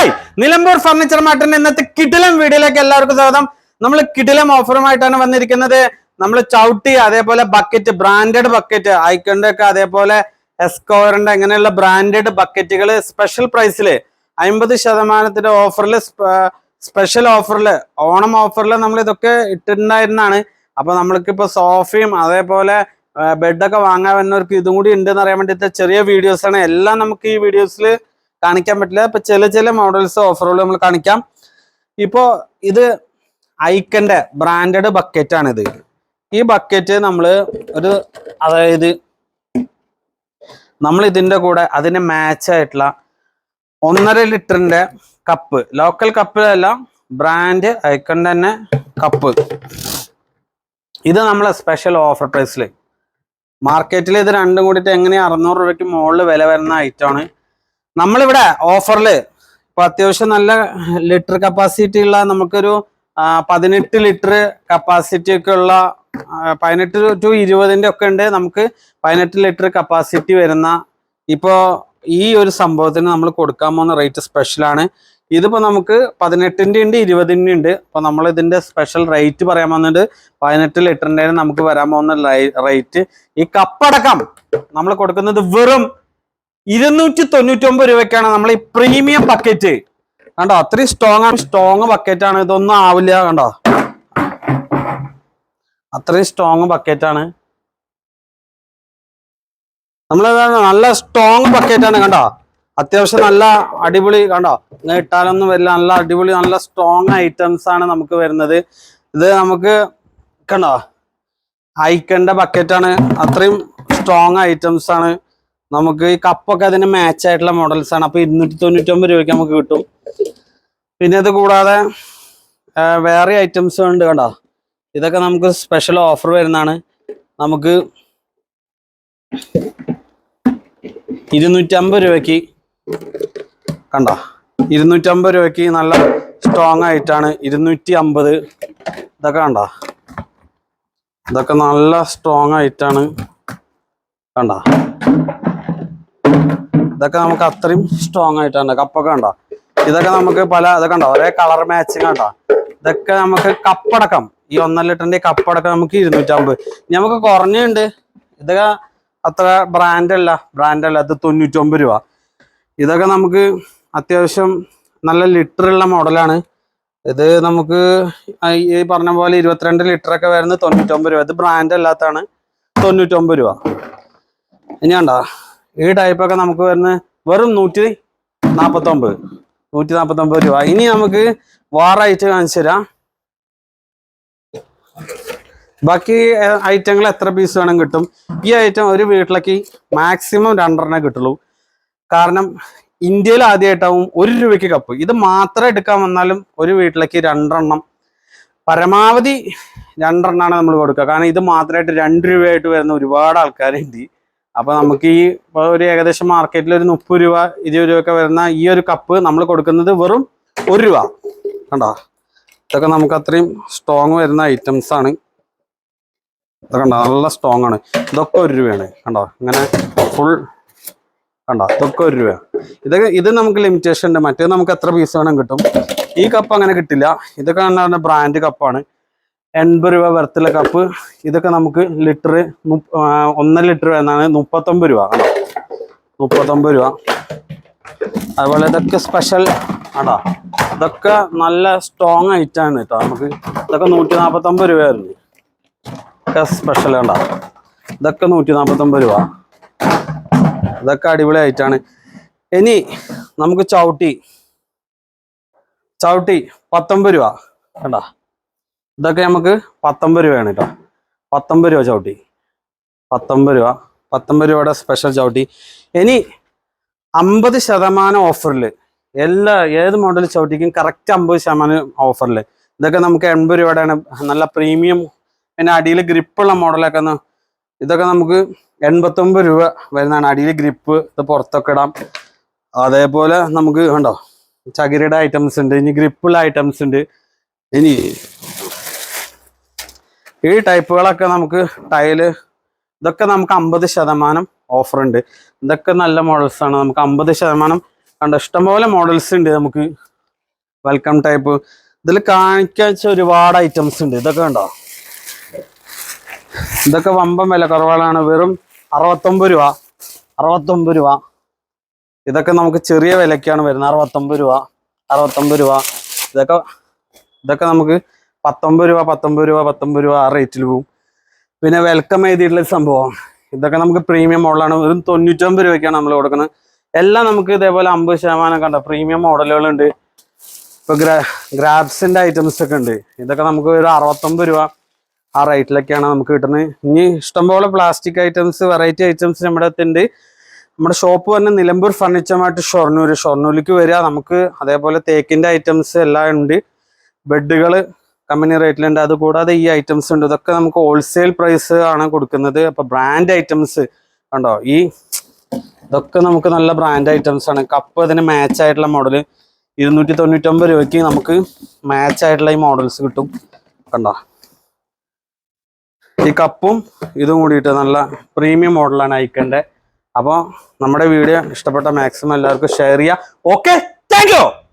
Hi Nilambur furniture മാർട്ടിന്റെ ഇന്നത്തെ കിടിലം വീഡിയോയിലേക്ക് എല്ലാവർക്കും സ്വാഗതം. നമ്മൾ കിടിലം ഓഫറുമായിട്ടാണ് വന്നിരിക്കുന്നത്. നമ്മൾ ചവിട്ടി അതേപോലെ ബക്കറ്റ് ബ്രാൻഡഡ് ബക്കറ്റ് ഐക്കണിന്റെ ഒക്കെ അതേപോലെ എസ്കോറിന്റെ അങ്ങനെയുള്ള ബ്രാൻഡഡ് ബക്കറ്റുകൾ സ്പെഷ്യൽ പ്രൈസിൽ അമ്പത് ശതമാനത്തിന്റെ ഓഫറിൽ സ്പെഷ്യൽ ഓഫറിൽ ഓണം ഓഫറിൽ നമ്മൾ ഇതൊക്കെ ഇട്ടിട്ടുണ്ടായിരുന്നാണ്. അപ്പൊ നമ്മൾക്ക് ഇപ്പൊ സോഫയും അതേപോലെ ബെഡൊക്കെ വാങ്ങാൻ വരുന്നവർക്ക് ഇതും കൂടി ഉണ്ട് എന്ന് അറിയാൻ വേണ്ടിയിട്ട് ചെറിയ വീഡിയോസ് ആണ്. എല്ലാം നമുക്ക് ഈ വീഡിയോസിൽ കാണിക്കാൻ പറ്റില്ല. ഇപ്പൊ ചില ചില മോഡൽസ് ഓഫറുകൾ നമ്മൾ കാണിക്കാം. ഇപ്പോ ഇത് ഐക്കന്റെ ബ്രാൻഡഡ് ബക്കറ്റ് ആണ് ഇത് ഈ ബക്കറ്റ് നമ്മൾ ഒരു അതായത് നമ്മൾ ഇതിന്റെ കൂടെ അതിന് മാച്ച് ആയിട്ടുള്ള ഒന്നര ലിറ്ററിന്റെ കപ്പ് ലോക്കൽ കപ്പിലല്ല ബ്രാൻഡ് ഐക്കൺ തന്നെ കപ്പ് ഇത് നമ്മളെ സ്പെഷ്യൽ ഓഫർ പ്രൈസിൽ മാർക്കറ്റിൽ ഇത് രണ്ടും കൂടിയിട്ട് എങ്ങനെയാ അറുന്നൂറ് രൂപയ്ക്ക് മുകളിൽ വില വരുന്ന ഐറ്റമാണ് നമ്മളിവിടെ ഓഫറിൽ ഇപ്പൊ അത്യാവശ്യം നല്ല ലിറ്റർ കപ്പാസിറ്റി ഉള്ള നമുക്കൊരു പതിനെട്ട് ലിറ്റർ കപ്പാസിറ്റി ഒക്കെ ഉള്ള പതിനെട്ട് ടു ഇരുപതിന്റെ ഒക്കെ ഉണ്ട്. നമുക്ക് പതിനെട്ട് ലിറ്റർ കപ്പാസിറ്റി വരുന്ന ഇപ്പോ ഈ ഒരു സംഭവത്തിന് നമ്മൾ കൊടുക്കാൻ പോകുന്ന റേറ്റ് സ്പെഷ്യലാണ് ഇതിപ്പോ നമുക്ക് പതിനെട്ടിന്റെ ഉണ്ട് ഇരുപതിന്റെ ഉണ്ട്. അപ്പോൾ നമ്മൾ ഇതിന്റെ സ്പെഷ്യൽ റേറ്റ് പറയാൻ വന്നിട്ട് പതിനെട്ട് ലിറ്ററിന്റെ നമുക്ക് വരാൻ പോകുന്ന റേറ്റ് ഈ കപ്പടക്കം നമ്മൾ കൊടുക്കുന്നത് വെറും ഇരുന്നൂറ്റി തൊണ്ണൂറ്റി ഒമ്പത് രൂപയ്ക്കാണ് നമ്മൾ ഈ പ്രീമിയം ബക്കറ്റ് കണ്ടോ? അത്രയും സ്ട്രോങ് ആണ്. സ്ട്രോങ് ബക്കറ്റ് ആണ്. ഇതൊന്നും ആവില്ല കണ്ടോ? അത്രയും സ്ട്രോങ് ബക്കറ്റ് ആണ്. നമ്മൾ നല്ല സ്ട്രോങ് ബക്കറ്റ് ആണ് കണ്ടോ? അത്യാവശ്യം നല്ല അടിപൊളി കണ്ടോ? ഇങ്ങനെ ഇട്ടാലൊന്നും വരില്ല. നല്ല അടിപൊളി നല്ല സ്ട്രോങ് ഐറ്റംസ് ആണ് നമുക്ക് വരുന്നത്. ഇത് നമുക്ക് കണ്ടോ? ഐക്കന്റെ ബക്കറ്റ് ആണ്. അത്രയും സ്ട്രോങ് ഐറ്റംസ് ആണ്. നമുക്ക് ഈ കപ്പൊക്കെ അതിന് മാച്ച് ആയിട്ടുള്ള മോഡൽസ് ആണ്. അപ്പൊ ഇരുന്നൂറ്റി തൊണ്ണൂറ്റി ഒമ്പത് രൂപയ്ക്ക് നമുക്ക് കിട്ടും. പിന്നെ ഇത് കൂടാതെ വേറെ ഐറ്റംസ് ഉണ്ട് കണ്ടോ? ഇതൊക്കെ നമുക്ക് സ്പെഷ്യൽ ഓഫർ വരുന്നതാണ്. നമുക്ക് ഇരുന്നൂറ്റമ്പത് രൂപയ്ക്ക് കണ്ടോ? ഇരുന്നൂറ്റമ്പത് രൂപയ്ക്ക് നല്ല സ്ട്രോങ് ആയിട്ടാണ് ഇരുന്നൂറ്റി അമ്പത് ഇതൊക്കെ കണ്ടോ? ഇതൊക്കെ നല്ല സ്ട്രോങ് ആയിട്ടാണ് കണ്ടോ? ഇതൊക്കെ നമുക്ക് അത്രയും സ്ട്രോങ് ആയിട്ടാണ്. കപ്പൊക്കെ കണ്ടോ? ഇതൊക്കെ നമുക്ക് പല ഇതൊക്കെ ഉണ്ടോ ഒരേ കളർ മാച്ചിങ് കണ്ടോ ഇതൊക്കെ നമുക്ക് കപ്പടക്കം. ഈ ഒന്നര ലിറ്ററിന്റെ കപ്പടക്കം നമുക്ക് ഇരുന്നൂറ്റമ്പത്. നമുക്ക് കുറഞ്ഞുണ്ട്. ഇതൊക്കെ അത്ര ബ്രാൻഡ് അല്ല. ബ്രാൻഡ് ഇത് തൊണ്ണൂറ്റൊമ്പത് രൂപ. ഇതൊക്കെ നമുക്ക് അത്യാവശ്യം നല്ല ലിറ്റർ ഉള്ള മോഡലാണ് ഇത് നമുക്ക് ഈ പറഞ്ഞ പോലെ ഇരുപത്തിരണ്ട് ലിറ്റർ ഒക്കെ വരുന്നത് തൊണ്ണൂറ്റൊമ്പത് രൂപ. ഇത് ബ്രാൻഡ് അല്ലാത്താണ് തൊണ്ണൂറ്റൊമ്പത് രൂപ. ഇനി കണ്ടോ? ഈ ടൈപ്പൊക്കെ നമുക്ക് വരുന്ന വെറും നൂറ്റി നാപ്പത്തൊമ്പത്. നൂറ്റി നാപ്പത്തൊമ്പത് രൂപ. ഇനി നമുക്ക് വാറായിട്ട് കാണിച്ചു തരാം. ബാക്കി ഐറ്റങ്ങൾ എത്ര പീസ് വേണം കിട്ടും? ഈ ഐറ്റം ഒരു വീട്ടിലേക്ക് മാക്സിമം രണ്ടെണ്ണേ കിട്ടുള്ളൂ. കാരണം ഇന്ത്യയിൽ ആദ്യമായിട്ടാവും ഒരു രൂപയ്ക്ക് കപ്പ് ഇത് മാത്രം എടുക്കാൻ വന്നാലും ഒരു വീട്ടിലേക്ക് രണ്ടെണ്ണം. പരമാവധി രണ്ടെണ്ണമാണ് നമ്മൾ കൊടുക്കുക. കാരണം ഇത് മാത്രമായിട്ട് രണ്ട് രൂപയായിട്ട് വരുന്ന ഒരുപാട് ആൾക്കാരുണ്ട്. അപ്പൊ നമുക്ക് ഈ ഒരു ഏകദേശം മാർക്കറ്റിൽ ഒരു മുപ്പത് രൂപ ഇരുപത് രൂപ ഒക്കെ വരുന്ന ഈ ഒരു കപ്പ് നമ്മൾ കൊടുക്കുന്നത് വെറും ഒരു രൂപ. കണ്ടോ? ഇതൊക്കെ നമുക്ക് അത്രയും സ്ട്രോങ് വരുന്ന ഐറ്റംസ് ആണ്. ഇതൊക്കെ കണ്ടോ? നല്ല സ്ട്രോങ് ആണ്. ഇതൊക്കെ ഒരു രൂപയാണ്. കണ്ടോ? ഇങ്ങനെ ഫുൾ കണ്ടോ? ഇതൊക്കെ ഒരു രൂപ ഇതൊക്കെ ഇത് നമുക്ക് ലിമിറ്റേഷൻ ഉണ്ട്. മറ്റേത് നമുക്ക് എത്ര പീസ് വേണം കിട്ടും? ഈ കപ്പ് അങ്ങനെ കിട്ടില്ല. ഇതൊക്കെ ബ്രാൻഡ് കപ്പാണ് എൺപത് രൂപ വരത്തുള്ള കപ്പ് ഇതൊക്കെ നമുക്ക് ലിറ്റർ ഒന്നര ലിറ്റർ എന്നാണ് മുപ്പത്തൊമ്പത് രൂപ കണ്ടോ? മുപ്പത്തൊമ്പത് രൂപ. അതുപോലെ ഇതൊക്കെ സ്പെഷ്യൽ ആണോ? ഇതൊക്കെ നല്ല സ്ട്രോങ് ഐറ്റാണ് കേട്ടോ. നമുക്ക് ഇതൊക്കെ നൂറ്റി നാൽപ്പത്തൊമ്പത് രൂപ വരുന്നത് ഇതൊക്കെ സ്പെഷ്യൽ കണ്ടോ? ഇതൊക്കെ നൂറ്റി നാൽപ്പത്തൊമ്പത് രൂപ. ഇതൊക്കെ അടിപൊളി ഐറ്റാണ് ഇനി നമുക്ക് ചവിട്ടി. ചവിട്ടി പത്തൊമ്പത് രൂപ കണ്ടോ? ഇതൊക്കെ നമുക്ക് പത്തൊമ്പത് രൂപയാണ് കേട്ടോ. പത്തൊമ്പത് രൂപ ചവിട്ടി. പത്തൊമ്പത് രൂപ. പത്തൊമ്പത് രൂപയുടെ സ്പെഷ്യൽ ചവിട്ടി. ഇനി അമ്പത് ശതമാനം ഓഫറിൽ എല്ലാ ഏത് മോഡൽ ചവിട്ടിക്കും കറക്റ്റ് അമ്പത് ശതമാനം ഓഫറിൽ ഇതൊക്കെ നമുക്ക് എൺപത് രൂപയുടെയാണ്. നല്ല പ്രീമിയം പിന്നെ അടിയിൽ ഗ്രിപ്പുള്ള മോഡലൊക്കെ ഒന്ന് ഇതൊക്കെ നമുക്ക് എൺപത്തൊമ്പത് രൂപ വരുന്നതാണ്. അടിയിൽ ഗ്രിപ്പ് ഇത് പുറത്തൊക്കെ ഇടാം. അതേപോലെ നമുക്ക് ഉണ്ടോ ചകിരിയുടെ ഐറ്റംസ് ഉണ്ട്. ഇനി ഗ്രിപ്പുള്ള ഐറ്റംസ് ഉണ്ട്. ഇനി ഈ ടൈപ്പുകളൊക്കെ നമുക്ക് ടൈൽ ഇതൊക്കെ നമുക്ക് അമ്പത് ശതമാനം ഓഫർ ഉണ്ട്. ഇതൊക്കെ നല്ല മോഡൽസ് ആണ്. നമുക്ക് അമ്പത് ശതമാനം കണ്ട? ഇഷ്ടംപോലെ മോഡൽസ് ഉണ്ട് നമുക്ക് വെൽക്കം ടൈപ്പ് ഇതിൽ കാണിക്കാൻ വെച്ചാൽ ഒരുപാട് ഐറ്റംസ് ഉണ്ട്. ഇതൊക്കെ ഉണ്ടോ ഇതൊക്കെ വമ്പൻ വില കുറവാണ് വെറും അറുപത്തൊമ്പത് രൂപ. അറുപത്തൊമ്പത് രൂപ. ഇതൊക്കെ നമുക്ക് ചെറിയ വിലക്കാണ് വരുന്നത്. അറുപത്തൊമ്പത് രൂപ. അറുപത്തൊമ്പത് രൂപ. ഇതൊക്കെ ഇതൊക്കെ നമുക്ക് പത്തൊമ്പത് രൂപ പത്തൊമ്പത് രൂപ പത്തൊമ്പത് രൂപ ആ റേറ്റിൽ പോവും. പിന്നെ വെൽക്കം എഴുതിയിട്ടുള്ള ഒരു സംഭവം. ഇതൊക്കെ നമുക്ക് പ്രീമിയം മോഡലാണ് വെറും തൊണ്ണൂറ്റൊമ്പത് രൂപയ്ക്കാണ് നമ്മൾ കൊടുക്കുന്നത്. എല്ലാം നമുക്ക് ഇതേപോലെ അമ്പത് ശതമാനം കണ്ട പ്രീമിയം മോഡലുകളുണ്ട് ഇപ്പൊ ഗ്രാ ഐറ്റംസ് ഒക്കെ ഉണ്ട്. ഇതൊക്കെ നമുക്ക് ഒരു അറുപത്തൊമ്പത് രൂപ ആ റേറ്റിലൊക്കെയാണ് നമുക്ക് കിട്ടുന്നത്. ഇനി ഇഷ്ടംപോലെ പ്ലാസ്റ്റിക് ഐറ്റംസ് വെറൈറ്റി ഐറ്റംസ് നമ്മുടെ അടുത്തുണ്ട് നമ്മുടെ ഷോപ്പ് തന്നെ നിലമ്പൂർ ഫർണിച്ചറുമായിട്ട് ഷൊർണൂർ ഷൊർണൂരിലേക്ക് വരിക. നമുക്ക് അതേപോലെ തേക്കിന്റെ ഐറ്റംസ് എല്ലാം ഉണ്ട്. ബെഡുകൾ കമ്പനി റേറ്റിലുണ്ട്. അതുകൂടാതെ ഈ ഐറ്റംസ് ഉണ്ട്. ഇതൊക്കെ നമുക്ക് ഹോൾസെയിൽ പ്രൈസ് ആണ് കൊടുക്കുന്നത്. അപ്പൊ ബ്രാൻഡ് ഐറ്റംസ് കണ്ടോ? ഈ ഇതൊക്കെ നമുക്ക് നല്ല ബ്രാൻഡ് ഐറ്റംസ് ആണ്. കപ്പ് അതിന് മാച്ച് ആയിട്ടുള്ള മോഡൽ ഇരുന്നൂറ്റി തൊണ്ണൂറ്റൊമ്പത് രൂപയ്ക്ക് നമുക്ക് മാച്ച് ആയിട്ടുള്ള ഈ മോഡൽസ് കിട്ടും. കണ്ടോ? ഈ കപ്പും ഇതും കൂടിയിട്ട് നല്ല പ്രീമിയം മോഡലാണ് ഐക്കന്റെ അപ്പോൾ നമ്മുടെ വീഡിയോ ഇഷ്ടപ്പെട്ട മാക്സിമം എല്ലാവർക്കും ഷെയർ ചെയ്യുക. Okay thank